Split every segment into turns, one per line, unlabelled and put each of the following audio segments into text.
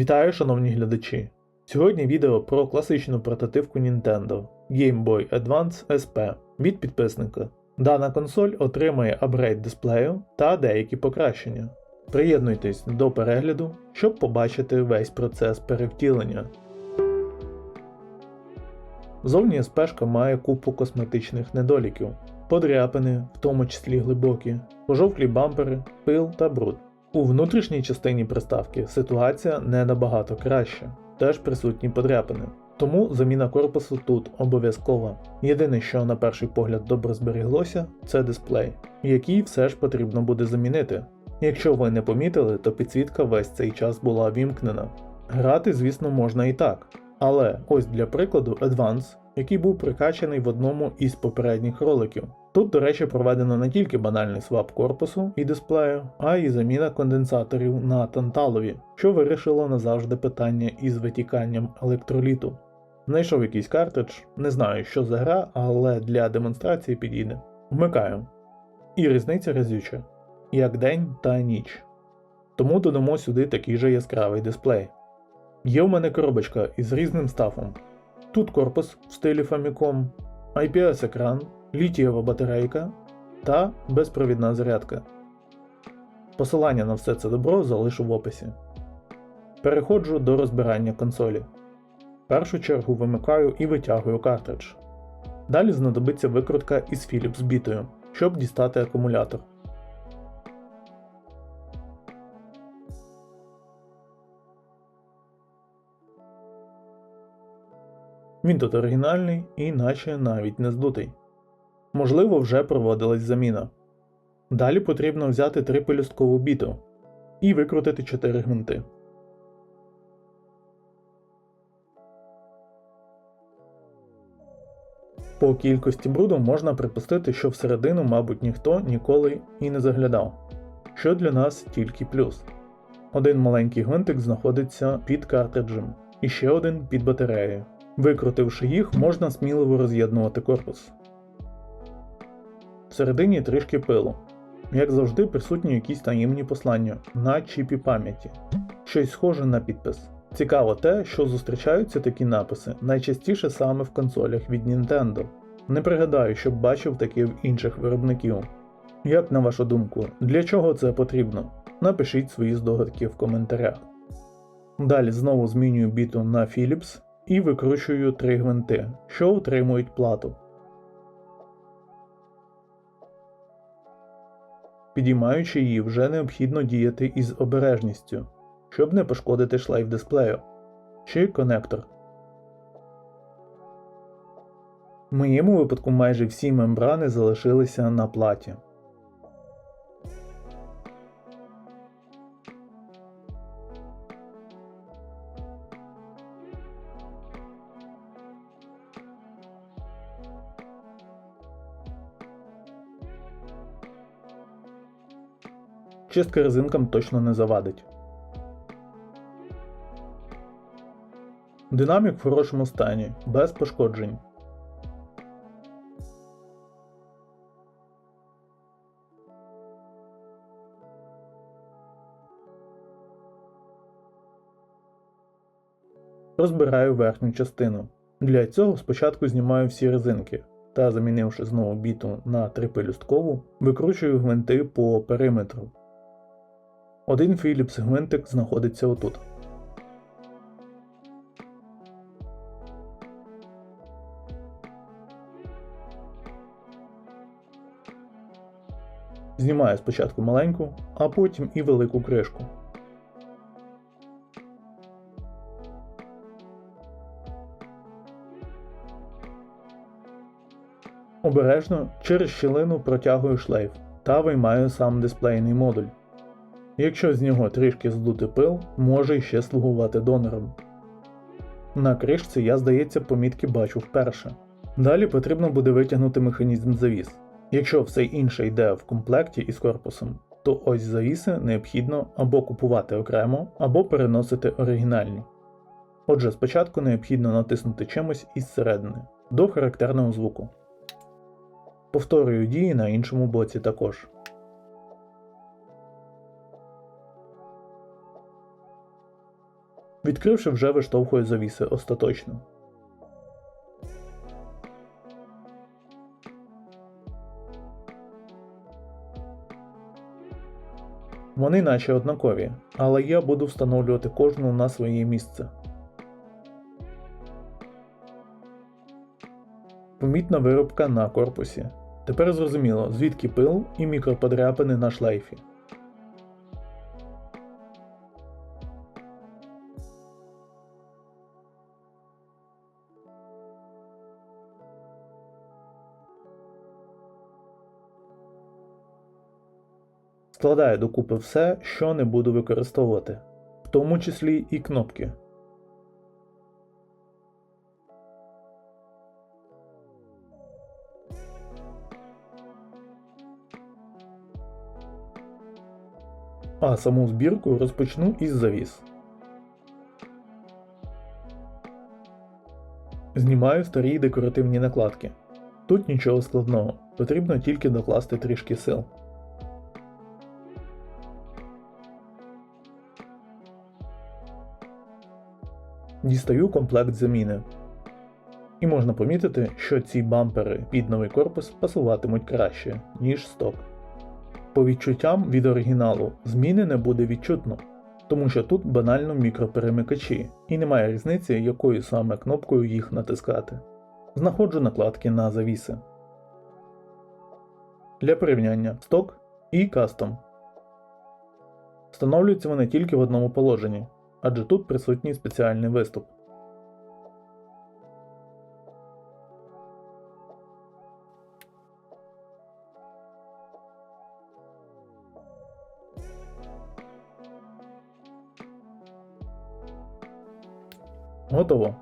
Вітаю, шановні глядачі! Сьогодні відео про класичну портативку Nintendo Game Boy Advance SP від підписника. Дана консоль отримає апгрейд дисплею та деякі покращення. Приєднуйтесь до перегляду, щоб побачити весь процес перевтілення. Зовні спешка має купу косметичних недоліків, подряпини, в тому числі глибокі, пожовклі бампери, пил та бруд. У внутрішній частині приставки ситуація не набагато краща, теж присутні подряпини. Тому заміна корпусу тут обов'язкова. Єдине, що на перший погляд добре зберіглося, це дисплей, який все ж потрібно буде замінити. Якщо ви не помітили, то підсвітка весь цей час була вімкнена. Грати, звісно, можна і так. Але ось для прикладу Advance, який був прикачаний в одному із попередніх роликів. Тут, до речі, проведено не тільки банальний свап корпусу і дисплею, а й заміна конденсаторів на танталові, що вирішило назавжди питання із витіканням електроліту. Знайшов якийсь картридж, не знаю, що за гра, але для демонстрації підійде. Вмикаю. І різниця разюча, як день та ніч. Тому додамо сюди такий же яскравий дисплей. Є в мене коробочка із різним стафом. Тут корпус в стилі Famicom, IPS-екран, літієва батарейка та безпровідна зарядка. Посилання на все це добро залишу в описі. Переходжу до розбирання консолі. В першу чергу вимикаю і витягую картридж. Далі знадобиться викрутка із Philips бітою, щоб дістати акумулятор. Він тут оригінальний і наче навіть не здутий. Можливо, вже проводилась заміна. Далі потрібно взяти трипелюсткову біту і викрутити 4 гвинти. По кількості бруду можна припустити, що всередину, мабуть, ніхто ніколи і не заглядав, що для нас тільки плюс. Один маленький гвинтик знаходиться під картриджем, і ще один під батареєю. Викрутивши їх, можна сміливо роз'єднувати корпус. Всередині трішки пилу. Як завжди, присутні якісь таємні послання на чіпі пам'яті, щось схоже на підпис. Цікаво те, що зустрічаються такі написи найчастіше саме в консолях від Nintendo. Не пригадаю, щоб бачив таке в інших виробників. Як на вашу думку, для чого це потрібно? Напишіть свої здогадки в коментарях. Далі знову змінюю біту на Philips і викручую три гвинти, що утримують плату. Підіймаючи її, вже необхідно діяти із обережністю, щоб не пошкодити шлейф дисплею чи конектор. В моєму випадку майже всі мембрани залишилися на платі. Чистка резинкам точно не завадить. Динамік в хорошому стані, без пошкоджень. Розбираю верхню частину. Для цього спочатку знімаю всі резинки та, замінивши знову біту на трипелюсткову, викручую гвинти по периметру. Один гвинтик знаходиться отут. Знімаю спочатку маленьку, а потім і велику кришку. Обережно через щілину протягую шлейф та виймаю сам дисплейний модуль. Якщо з нього трішки здути пил, може ще слугувати донором. На кришці я, здається, помітки бачу вперше. Далі потрібно буде витягнути механізм завіс. Якщо все інше йде в комплекті із корпусом, то ось завіси необхідно або купувати окремо, або переносити оригінальні. Отже, спочатку необхідно натиснути чимось із середини до характерного звуку. Повторюю дії на іншому боці також. Відкривши вже виштовхує завіси остаточно. Вони наче однакові, але я буду встановлювати кожну на своє місце. Помітна виробка на корпусі. Тепер зрозуміло, звідки пил і мікроподряпини на шлейфі. Складаю докупи все, що не буду використовувати, в тому числі і кнопки. А саму збірку розпочну із завіс. Знімаю старі декоративні накладки. Тут нічого складного, потрібно тільки докласти трішки сил. Дістаю комплект заміни. І можна помітити, що ці бампери під новий корпус пасуватимуть краще, ніж сток. По відчуттям від оригіналу зміни не буде відчутно, тому що тут банально мікроперемикачі, і немає різниці, якою саме кнопкою їх натискати. Знаходжу накладки на завіси. Для порівняння сток і кастом. Встановлюються вони тільки в одному положенні, адже тут присутній спеціальний виступ. Готово.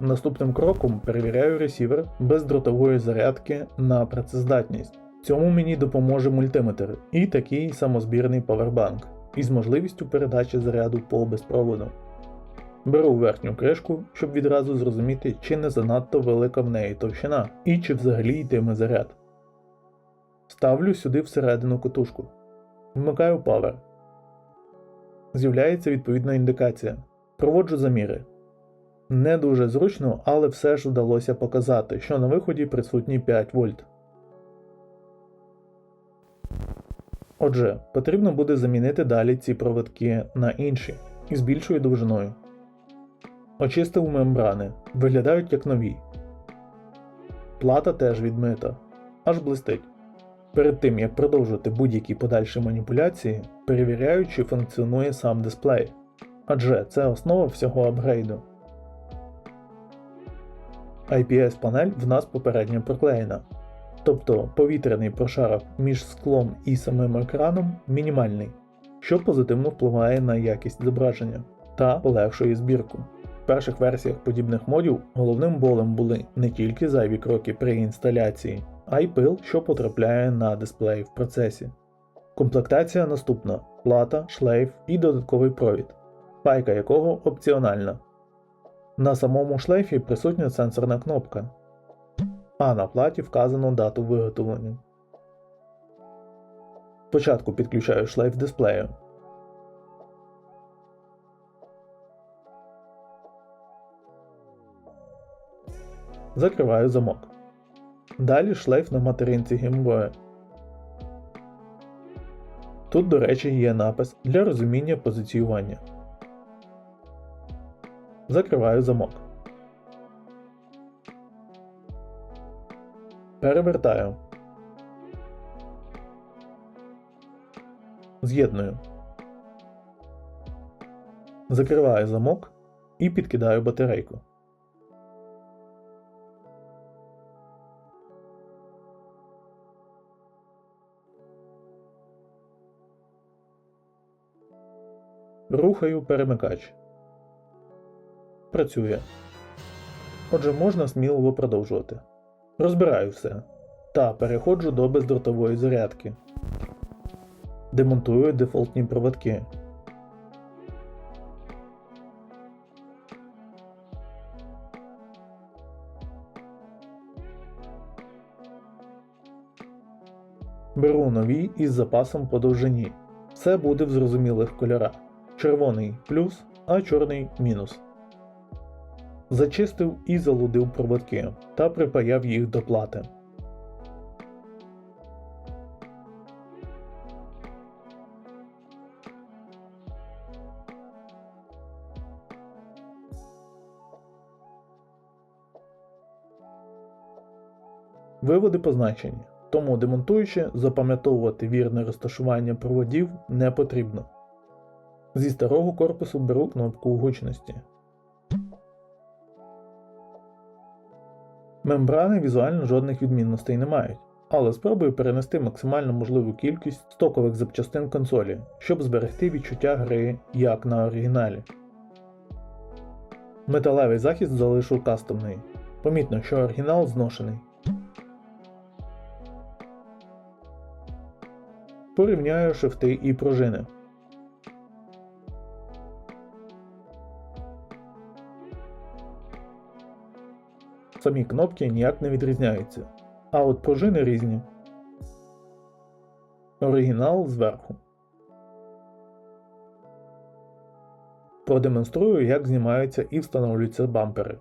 Наступним кроком перевіряю ресівер бездротової зарядки на працездатність. Цьому мені допоможе мультиметр і такий самозбірний павербанк із можливістю передачі заряду по безпроводу. Беру верхню кришку, щоб відразу зрозуміти, чи не занадто велика в неї товщина і чи взагалі йтиме заряд. Ставлю сюди всередину катушку. Вмикаю павер. З'являється відповідна індикація. Проводжу заміри. Не дуже зручно, але все ж вдалося показати, що на виході присутні 5 вольт. Отже, потрібно буде замінити далі ці проводки на інші із більшою довжиною. Очистив мембрани, виглядають як нові. Плата теж відмита, аж блистить. Перед тим як продовжувати будь-які подальші маніпуляції, перевіряю, чи функціонує сам дисплей, адже це основа всього апгрейду. IPS панель в нас попередньо проклеєна, тобто повітряний прошарок між склом і самим екраном мінімальний, що позитивно впливає на якість зображення та полегшує збірку. В перших версіях подібних модів головним болем були не тільки зайві кроки при інсталяції, а й пил, що потрапляє на дисплей в процесі. Комплектація наступна: плата, шлейф і додатковий провід, пайка якого опціональна. На самому шлейфі присутня сенсорна кнопка, а на платі вказано дату виготовлення. Спочатку підключаю шлейф дисплею. Закриваю замок. Далі шлейф на материнці геймбоя. Тут, до речі, є напис для розуміння позиціювання. Закриваю замок. Перевертаю. З'єдную. Закриваю замок і підкидаю батарейку. Рухаю перемикач. Працює. Отже, можна сміливо продовжувати. Розбираю все. Та переходжу до бездротової зарядки. Демонтую дефолтні проводки. Беру нові із запасом по довжині. Все буде в зрозумілих кольорах. червоний плюс, а чорний мінус. Зачистив і залудив проводки та припаяв їх до плати. Виводи позначені, тому демонтуючи, запам'ятовувати вірне розташування проводів не потрібно. Зі старого корпусу беру кнопку гучності. Мембрани візуально жодних відмінностей не мають, але спробую перенести максимально можливу кількість стокових запчастин консолі, щоб зберегти відчуття гри як на оригіналі. Металевий захист залишу кастомний. Помітно, що оригінал зношений. Порівняю шифти і пружини. Самі кнопки ніяк не відрізняються, а от пружини різні. Оригінал зверху. Продемонструю, як знімаються і встановлюються бампери.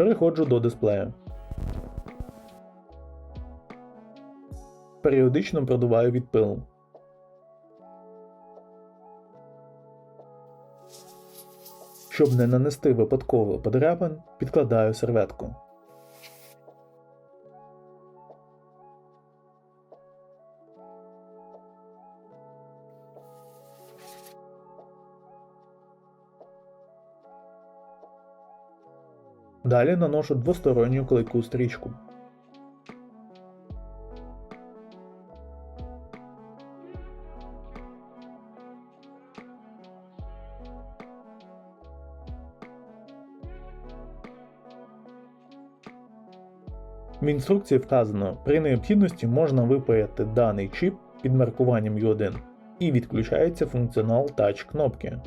Переходжу до дисплея. Періодично продуваю від пилу. Щоб не нанести випадково подряпин, підкладаю серветку. Далі наношу двосторонню клейку стрічку. В інструкції вказано, при необхідності можна випаяти даний чіп під маркуванням U1 і відключається функціонал Touch кнопки.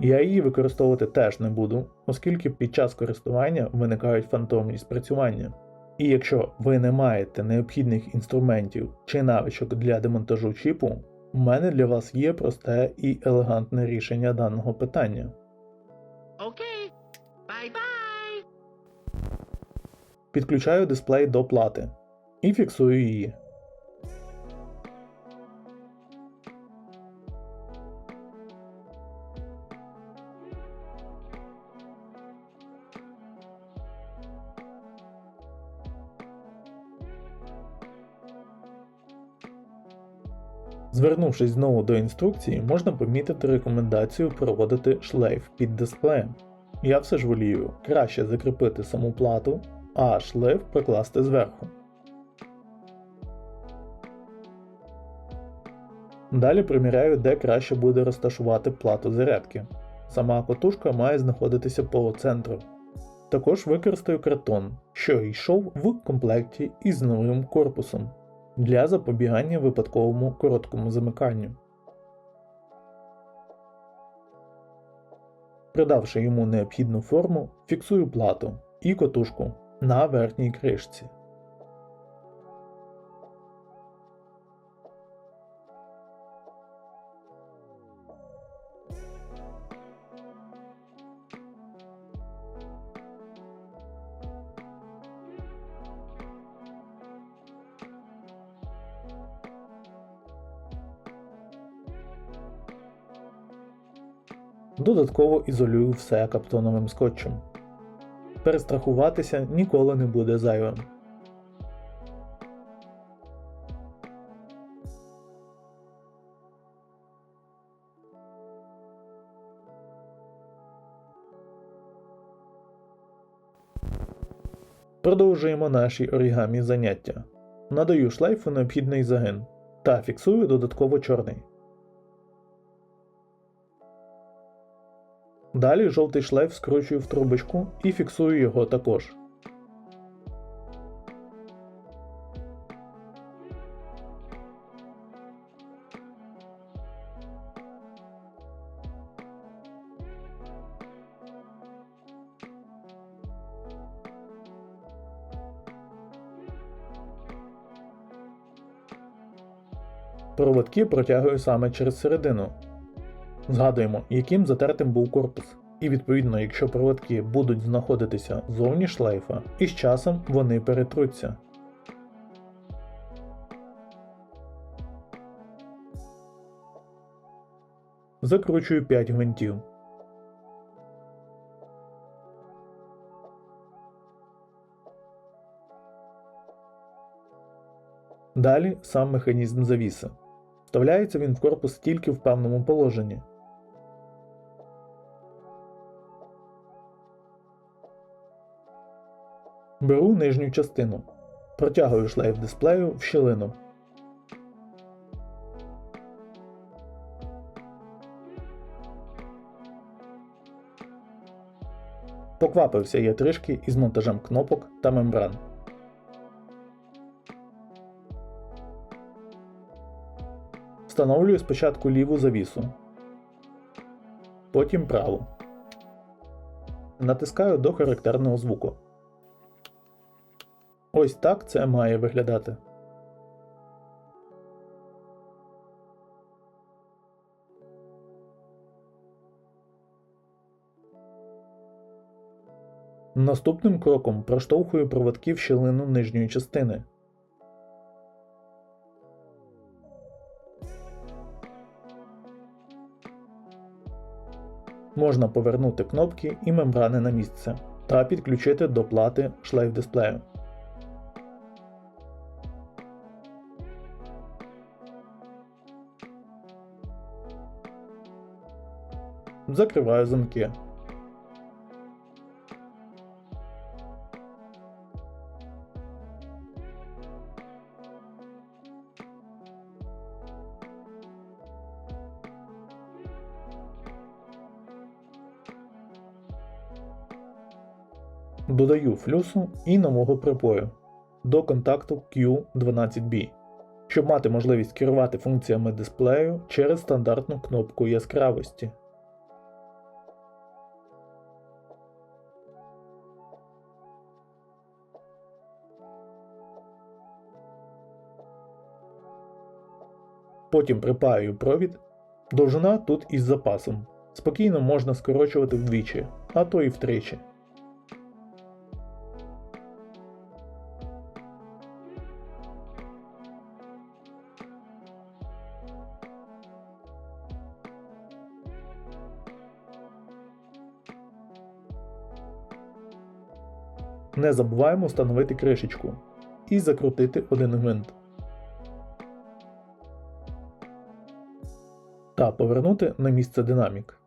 Я її використовувати теж не буду, оскільки під час користування виникають фантомні спрацювання. І якщо ви не маєте необхідних інструментів чи навичок для демонтажу чіпу, у мене для вас є просте і елегантне рішення даного питання.
Bye bye.
Підключаю дисплей до плати і фіксую її. Звернувшись знову до інструкції, можна помітити рекомендацію проводити шлейф під дисплеєм. Я все ж волію краще закріпити саму плату, а шлейф прикласти зверху. Далі приміряю, де краще буде розташувати плату зарядки. Сама котушка має знаходитися по центру. Також використаю картон, що йшов в комплекті із новим корпусом для запобігання випадковому короткому замиканню. Придавши йому необхідну форму, фіксую плату і котушку на верхній кришці. Додатково ізолюю все каптоновим скотчем. Перестрахуватися ніколи не буде зайвим. Продовжуємо наші орігамі заняття. Надаю шлейфу необхідний загин та фіксую додатково чорний. Далі жовтий шлейф скручую в трубочку і фіксую його також. Проводки протягую саме через середину. Згадуємо, яким затертим був корпус. І відповідно, якщо проводки будуть знаходитися зовні шлейфа, із часом вони перетруться. Закручую 5 гвинтів. Далі сам механізм завіси. Вставляється він в корпус тільки в певному положенні. Беру нижню частину. Протягую шлейф дисплею в щілину. Поквапився я трішки із монтажем кнопок та мембран. Встановлюю спочатку ліву завісу, потім праву. Натискаю до характерного звуку. Ось так це має виглядати. Наступним кроком проштовхую проводки в щілину нижньої частини. Можна повернути кнопки і мембрани на місце та підключити до плати шлейф дисплею. Закриваю замки. Додаю флюсу і нового припою до контакту Q12B, щоб мати можливість керувати функціями дисплею через стандартну кнопку яскравості. Потім припаюю провід. Довжина тут із запасом. Спокійно можна скорочувати вдвічі, а то і втричі. Не забуваємо встановити кришечку і закрутити один гвинт. Та повернути на місце динамік.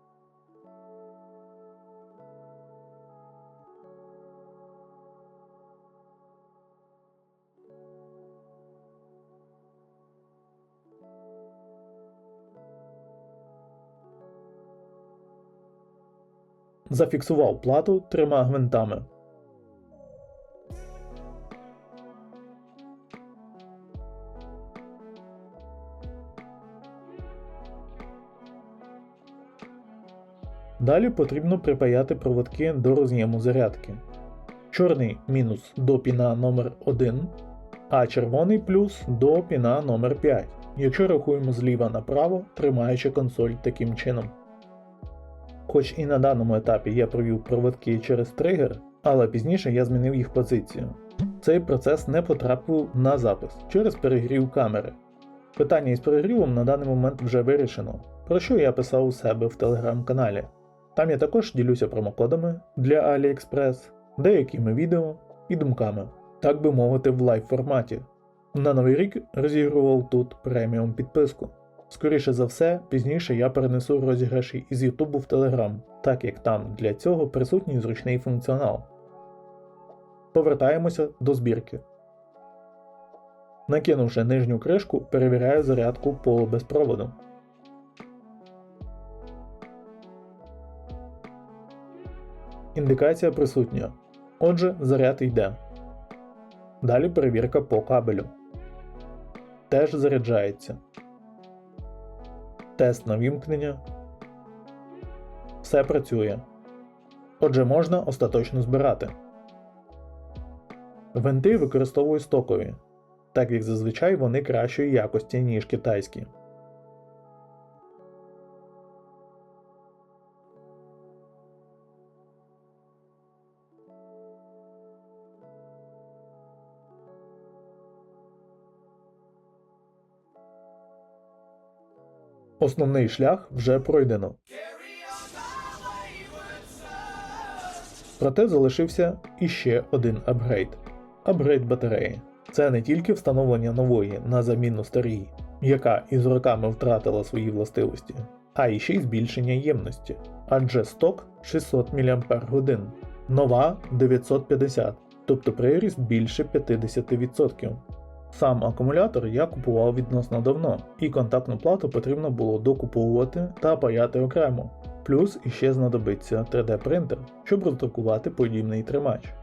Зафіксував плату трьома гвинтами. Далі потрібно припаяти проводки до роз'єму зарядки. Чорний мінус до піна номер 1 а червоний плюс до піна номер 5 якщо рахуємо зліва направо, тримаючи консоль таким чином. Хоч і на даному етапі я провів проводки через тригер, але пізніше я змінив їх позицію. Цей процес не потрапив на запис через перегрів камери. Питання із перегрівом на даний момент вже вирішено, про що я писав у себе в телеграм-каналі. Там я також ділюся промокодами для AliExpress, деякими відео і думками, так би мовити, в лайв форматі. На новий рік розігрував тут преміум підписку. Скоріше за все, пізніше я перенесу розіграші із Ютубу в Telegram, так як там для цього присутній зручний функціонал. Повертаємося до збірки. Накинувши нижню кришку, перевіряю зарядку полубезпроводу. Індикація присутня. Отже, заряд йде. Далі перевірка по кабелю. Теж заряджається. Тест на вімкнення. Все працює. Отже, можна остаточно збирати. Винти використовую стокові, так як зазвичай вони кращої якості, ніж китайські. Основний шлях вже пройдено. Проте залишився іще один апгрейд апгрейд батареї. Це не тільки встановлення нової на заміну старій, яка із роками втратила свої властивості, а і ще й збільшення ємності. Адже сток 600 мАч, нова 950, тобто приріст більше 50%. Сам акумулятор я купував відносно давно, і контактну плату потрібно було докуповувати та паяти окремо. Плюс іще знадобиться 3D принтер, щоб роздрукувати подібний тримач.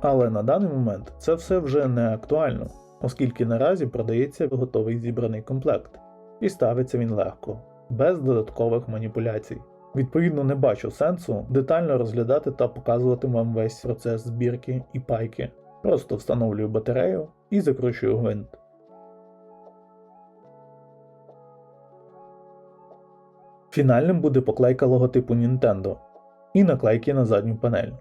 Але на даний момент це все вже не актуально, оскільки наразі продається готовий зібраний комплект, і ставиться він легко, без додаткових маніпуляцій. Відповідно, не бачу сенсу детально розглядати та показувати вам весь процес збірки і пайки. Просто встановлюю батарею і закручую гвинт. Фінальним буде поклейка логотипу Nintendo і наклейки на задню панель.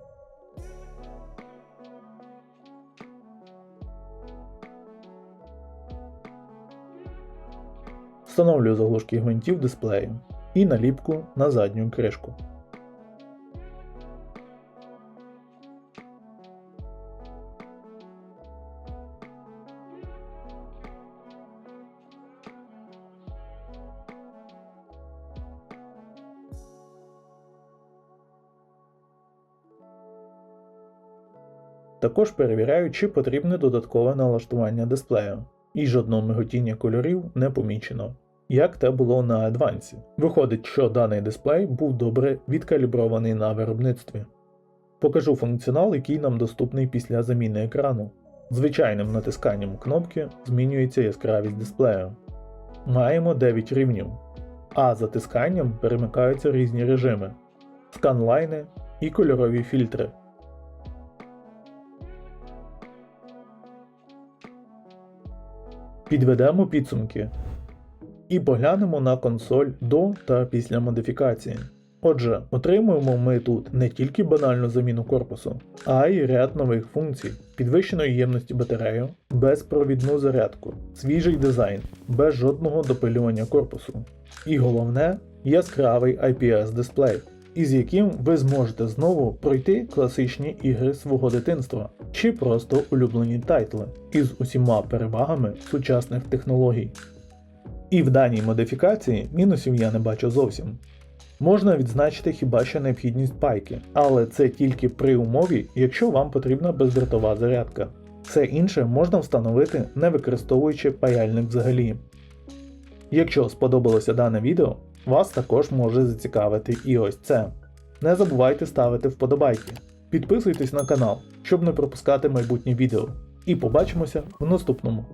Встановлюю заглушки гвинтів дисплею і наліпку на задню кришку. Також перевіряю, чи потрібне додаткове налаштування дисплею, і жодного миготіння кольорів не помічено, як те було на адвансі. Виходить, що даний дисплей був добре відкалібрований на виробництві. Покажу функціонал, який нам доступний після заміни екрану. Звичайним натисканням кнопки змінюється яскравість дисплею. Маємо 9 рівнів, а затисканням перемикаються різні режими, сканлайни і кольорові фільтри. Підведемо підсумки і поглянемо на консоль до та після модифікації. Отже, отримуємо ми тут не тільки банальну заміну корпусу, а й ряд нових функцій, підвищеної ємності батарею, безпровідну зарядку, свіжий дизайн, без жодного допилювання корпусу. І головне яскравий IPS дисплей, із яким ви зможете знову пройти класичні ігри свого дитинства чи просто улюблені тайтли із усіма перевагами сучасних технологій. І в даній модифікації мінусів я не бачу зовсім. Можна відзначити хіба що необхідність пайки, але це тільки при умові, якщо вам потрібна бездротова зарядка. Все інше можна встановити не використовуючи паяльник взагалі. Якщо сподобалося дане відео, вас також може зацікавити і ось це. Не забувайте ставити вподобайки, підписуйтесь на канал, щоб не пропускати майбутні відео. І побачимося в наступному.